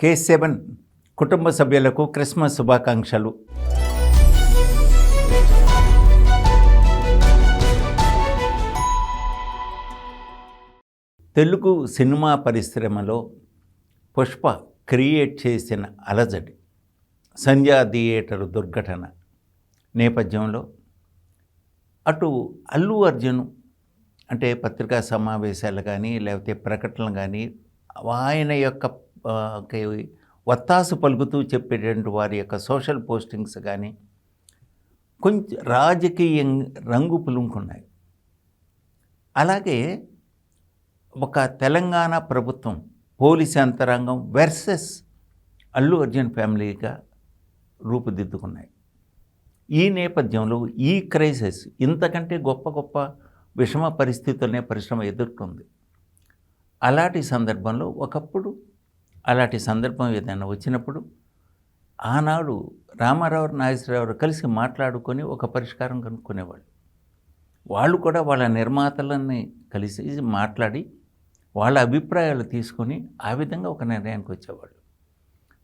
కే seven కుటుంబ సభ్యులకు Christmas శుభాకాంక్షలు. తెలుగు సినిమా పరిశ్రమలో పుష్ప క్రియేట్ చేసిన అలజడి సంధ్యా థియేటర్ దుర్ఘటన నేపథ్యంలో అటు అల్లు అర్జున్ అంటే పత్రికా సమావేశాలు కానీ లేకపోతే ప్రకటనలు కానీ ఆయన యొక్క వత్తాసు పలుకుతూ చెప్పేటువంటి వారి యొక్క సోషల్ పోస్టింగ్స్ కానీ కొంచెం రాజకీయ రంగు పులుముకున్నాయి అలాగే ఒక తెలంగాణ ప్రభుత్వం పోలీస్ యంత్రాంగం వెర్సెస్ అల్లు అర్జున్ ఫ్యామిలీగా రూపుదిద్దుకున్నాయి. ఈ నేపథ్యంలో ఈ క్రైసిస్ ఇంతకంటే గొప్ప గొప్ప విషమ పరిస్థితులనే పరిశ్రమ ఎదుర్కొంది. అలాంటి సందర్భంలో ఒకప్పుడు అలాంటి సందర్భం ఏదైనా వచ్చినప్పుడు ఆనాడు రామారావు నాగేశ్వరరావు కలిసి మాట్లాడుకొని ఒక పరిష్కారం కనుక్కునేవాళ్ళు. వాళ్ళు కూడా వాళ్ళ నిర్మాతలని కలిసి మాట్లాడి వాళ్ళ అభిప్రాయాలు తీసుకొని ఆ విధంగా ఒక నిర్ణయానికి వచ్చేవాళ్ళు.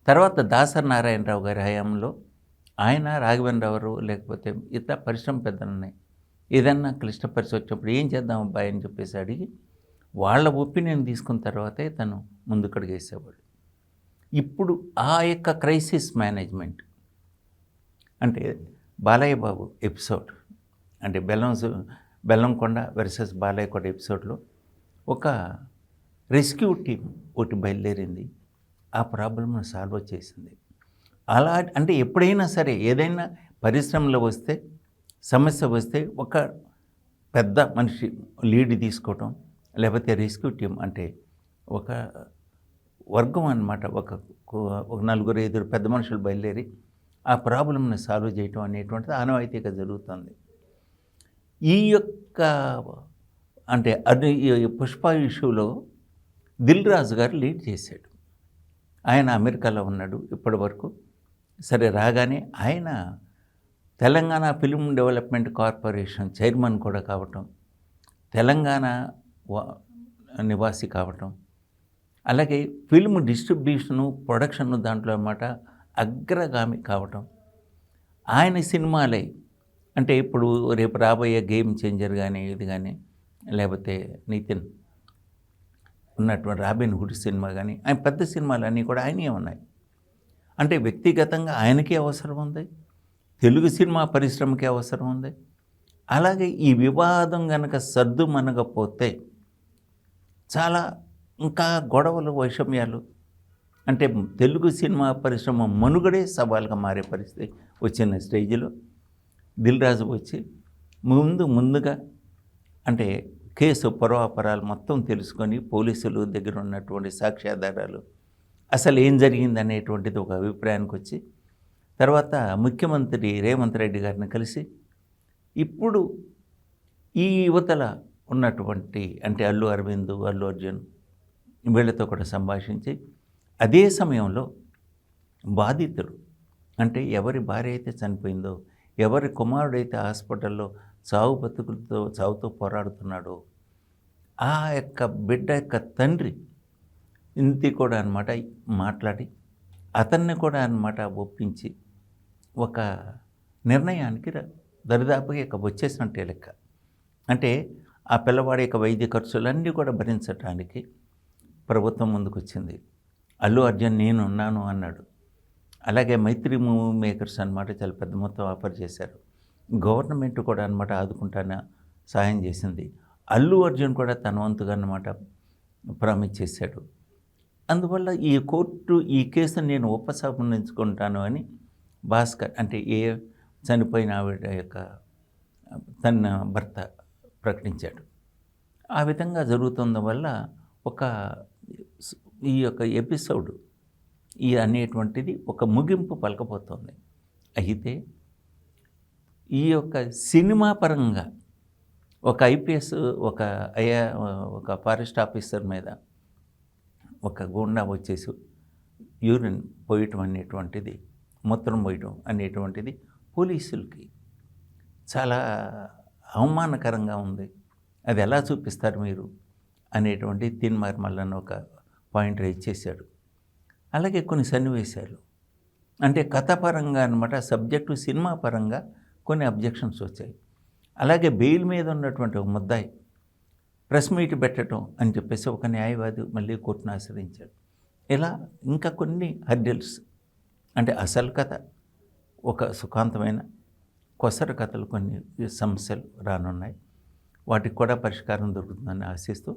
తర్వాత దాసరి నారాయణరావు గారి హయాంలో ఆయన రాఘవేంద్రరావు లేకపోతే ఇతర పరిశ్రమ పెద్దలని ఏదన్నా క్లిష్ట పరిస్థితి వచ్చినప్పుడు ఏం చేద్దాం అబ్బాయి అని చెప్పేసి అడిగి వాళ్ళ ఒపీనియన్ తీసుకున్న తర్వాతే తను ముందుకడుగు ఇప్పుడు ఆ యొక్క క్రైసిస్ మేనేజ్మెంట్ అంటే బాలయ్య బాబు ఎపిసోడ్ అంటే బెల్లంస్ బెల్లంకొండ వెర్సెస్ బాలయ్య కొండ ఎపిసోడ్లో ఒక రెస్క్యూ టీం ఒకటి బయలుదేరింది. ఆ ప్రాబ్లమ్ను సాల్వ్ చేసింది. అలా అంటే ఎప్పుడైనా సరే ఏదైనా పరిశ్రమలో వస్తే సమస్య వస్తే ఒక పెద్ద మనిషి లీడ్ తీసుకోవటం లేకపోతే రెస్క్యూ టీం అంటే ఒక వర్గం అన్నమాట. ఒక ఒక నలుగురు ఐదుగురు పెద్ద మనుషులు బయలుదేరి ఆ ప్రాబ్లంని సాల్వ్ చేయటం అనేటువంటిది ఆనవాయితీగా జరుగుతుంది. ఈ యొక్క అంటే అది ఈ పుష్ప ఇష్యూలో దిల్ రాజు గారు లీడ్ చేశాడు. ఆయన అమెరికాలో ఉన్నాడు ఇప్పటి వరకు. సరే రాగానే ఆయన Telangana film development corporation chairman కూడా కావటం తెలంగాణ వా- నివాసి కావటం అలాగే ఫిల్మ్ డిస్ట్రిబ్యూషను ప్రొడక్షన్ దాంట్లో అన్నమాట అగ్రగామి కావటం. ఆయన సినిమాలే. అంటే ఇప్పుడు రేపు రాబోయే గేమ్ చేంజర్ కానీ ఇది కానీ లేకపోతే నితిన్ ఉన్నటువంటి రాబిన్ హుడ్ సినిమా కానీ ఆయన పెద్ద సినిమాలు అన్నీ కూడా ఆయనే ఉన్నాయి. అంటే వ్యక్తిగతంగా ఆయనకే అవసరం ఉంది. తెలుగు సినిమా పరిశ్రమకి అవసరం ఉంది. అలాగే ఈ వివాదం కనుక సర్దు మనకపోతే చాలా ఇంకా గొడవలు వైషమ్యాలు అంటే తెలుగు సినిమా పరిశ్రమ మనుగడే సవాల్గా మారే పరిస్థితి వచ్చిన స్టేజ్లో దిల్ రాజు వచ్చి ముందు ముందుగా అంటే కేసు పరోపరాలు మొత్తం తెలుసుకొని పోలీసులు దగ్గర ఉన్నటువంటి సాక్ష్యాధారాలు అసలు ఏం జరిగింది అనేటువంటిది ఒక అభిప్రాయానికి వచ్చి తర్వాత ముఖ్యమంత్రి రేవంత్ రెడ్డి గారిని కలిసి ఇప్పుడు ఈ యువతల ఉన్నటువంటి అంటే అల్లు అరవింద్ అల్లు అర్జున్ వీళ్ళతో కూడా సంభాషించి అదే సమయంలో బాధితుడు అంటే ఎవరి భార్య అయితే చనిపోయిందో ఎవరి కుమారుడైతే హాస్పిటల్లో చావు బతుకులతో చావుతో పోరాడుతున్నాడో ఆ యొక్క బిడ్డ యొక్క తండ్రి ఇంటి కూడా అనమాట మాట్లాడి అతన్ని కూడా అనమాట ఒప్పించి ఒక నిర్ణయానికి ర- దరిదాపుగా ఇక వచ్చేసినట్టే లెక్క. అంటే ఆ పిల్లవాడి యొక్క వైద్య ఖర్చులన్నీ కూడా భరించడానికి ప్రభుత్వం ముందుకు వచ్చింది అల్లు అర్జున్ నేను ఉన్నాను అన్నాడు. అలాగే మైత్రి మూవీ మేకర్స్ అనమాట చాలా పెద్ద మొత్తం ఆఫర్ చేశారు. గవర్నమెంట్ కూడా అనమాట ఆదుకుంటాన సహాయం చేసింది. అల్లు అర్జున్ కూడా తన వంతుగా అనమాట ప్రామిస్ చేశాడు అందువల్ల ఈ కోర్టు ఈ కేసును నేను ఉపసంహరించుకుంటాను అని భాస్కర్ అంటే ఏ చనిపోయిన ఆవిడ యొక్క తన భర్త ప్రకటించాడు. ఆ విధంగా జరుగుతున్న వల్ల ఒక ఈ యొక్క ఎపిసోడ్ ఈ అనేటువంటిది ఒక ముగింపు పలకపోతుంది అయితే ఈ యొక్క సినిమా పరంగా ఒక ఐపీఎస్ ఒక ఐఆ ఒక ఫారెస్ట్ ఆఫీసర్ మీద ఒక గుండా వచ్చేసి యూరిన్ పోయటం అనేటువంటిది మూత్రం పోయటం అనేటువంటిది పోలీసులకి చాలా అవమానకరంగా ఉంది. అది ఎలా చూపిస్తారు మీరు? అనేటువంటి తిన్మార్ మల్లన్న ఒక పాయింట్ రైజ్ చేశాడు. అలాగే కొన్ని సన్నివేశాలు. అంటే కథపరంగా అనమాట సబ్జెక్టు సినిమా పరంగా కొన్ని అబ్జెక్షన్స్ వచ్చాయి. అలాగే బెయిల్ మీద ఉన్నటువంటి ఒక ముద్దాయి ప్రెస్ మీట్ పెట్టడం అని చెప్పేసి ఒక న్యాయవాది మళ్ళీ కోర్టును ఆశ్రయించాడు. ఇలా ఇంకా కొన్ని హర్డిల్స్ అంటే అసలు కథ ఒక సుఖాంతమైన కొసర కథలు కొన్ని సమస్యలు రానున్నాయి. వాటికి కూడా పరిష్కారం దొరుకుతుందని ఆశిస్తూ